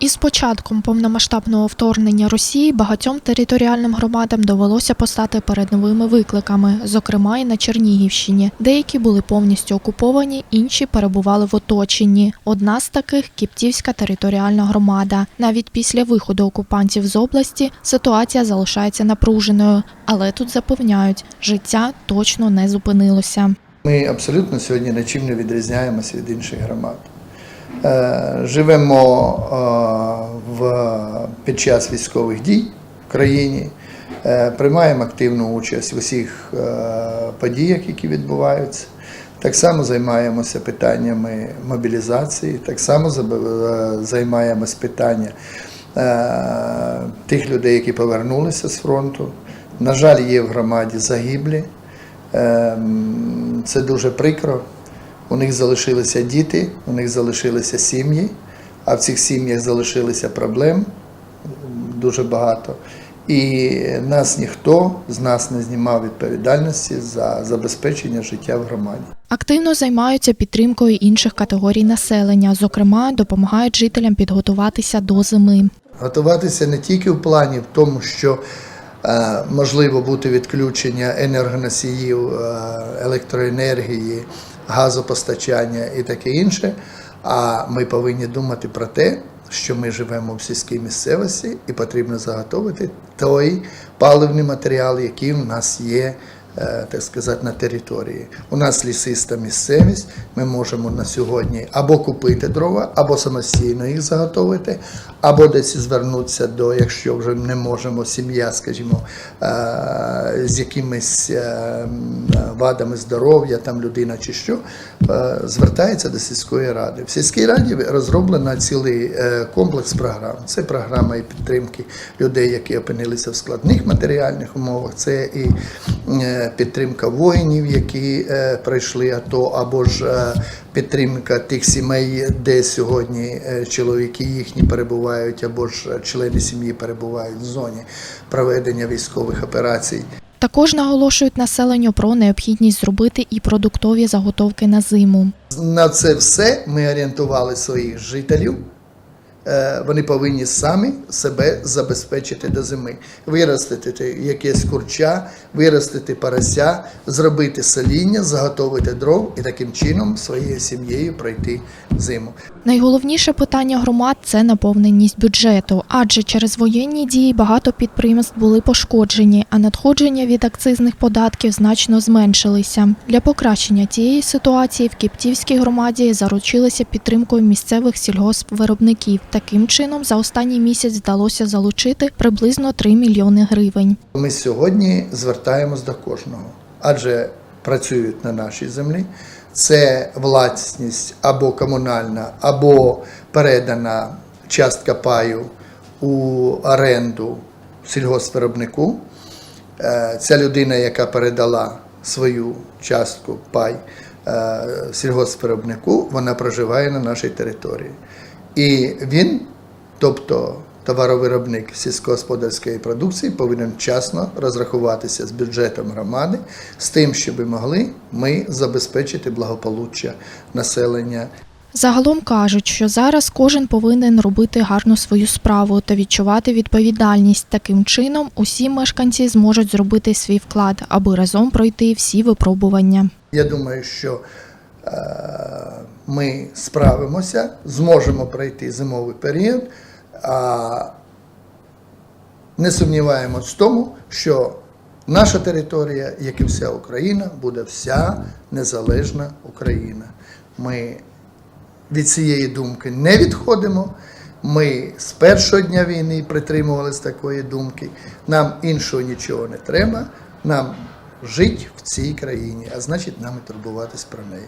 Із початком повномасштабного вторгнення Росії багатьом територіальним громадам довелося постати перед новими викликами, зокрема і на Чернігівщині. Деякі були повністю окуповані, інші перебували в оточенні. Одна з таких Кіптівська територіальна громада. Навіть після виходу окупантів з області ситуація залишається напруженою, але тут запевняють, життя точно не зупинилося. Ми абсолютно сьогодні нічим не відрізняємося від інших громад. Е, Живемо е, в, під час військових дій в країні, е, приймаємо активну участь в усіх подіях, які відбуваються. Так само займаємося питаннями мобілізації, так само займаємося питання е, тих людей, які повернулися з фронту. На жаль, є в громаді загиблі. Ем, Це дуже прикро. У них залишилися діти, у них залишилися сім'ї, а в цих сім'ях залишилися проблем дуже багато. І нас ніхто з нас не знімав відповідальності за забезпечення життя в громаді. Активно займаються підтримкою інших категорій населення, зокрема, допомагають жителям підготуватися до зими. Готуватися не тільки в плані в тому, що е, можливо бути відключення енергоносіїв, е, електроенергії, газопостачання і таке інше. А ми повинні думати про те, що ми живемо в сільській місцевості і потрібно заготовити той паливний матеріал, який в нас є. Е, Так сказати, на території. У нас лісиста місцевість, ми можемо на сьогодні або купити дрова, або самостійно їх заготовити, або десь звернутися до, якщо вже не можемо, сім'я, скажімо, е, з якимись е, вадами здоров'я, там людина чи що, звертається до сільської ради. В сільській раді розроблено цілий комплекс програм. Це програма і підтримки людей, які опинилися в складних матеріальних умовах. Це і підтримка воїнів, які е, пройшли АТО, або ж е, підтримка тих сімей, де сьогодні е, чоловіки їхні перебувають, або ж члени сім'ї перебувають в зоні проведення військових операцій. Також наголошують населенню про необхідність зробити і продуктові заготовки на зиму. На це все ми орієнтували своїх жителів. Е, Вони повинні самі себе забезпечити до зими, виростити якесь курча, виростити порося, зробити соління, заготовити дров і таким чином своєю сім'єю пройти зиму. Найголовніше питання громад це наповненість бюджету, адже через воєнні дії багато підприємств були пошкоджені, а надходження від акцизних податків значно зменшилися. Для покращення цієї ситуації в Кіптівській громаді заручилися підтримкою місцевих сільгоспвиробників. Таким чином, за останній місяць вдалося залучити приблизно 3 мільйони гривень. Ми сьогодні звертаємось до кожного, адже працюють на нашій землі. Це власність або комунальна, або передана частка паю у оренду сільгоспвиробнику. Е, Ця людина, яка передала свою частку пай е, сільгоспвиробнику, вона проживає на нашій території. І він, тобто товаровиробник сільськогосподарської продукції, повинен вчасно розрахуватися з бюджетом громади з тим, щоб могли ми забезпечити благополуччя населення Загалом кажуть, що зараз кожен повинен робити гарно свою справу та відчувати відповідальність. Таким чином, усі мешканці зможуть зробити свій вклад, аби разом пройти всі випробування. Я думаю, що ми справимося, зможемо пройти зимовий період, а не сумніваємось в тому, що наша територія, як і вся Україна, буде вся незалежна Україна. Ми від цієї думки не відходимо. Ми з першого дня війни притримувалися такої думки. Нам іншого нічого не треба. Нам жити в цій країні, а значить, нам і турбуватись про неї.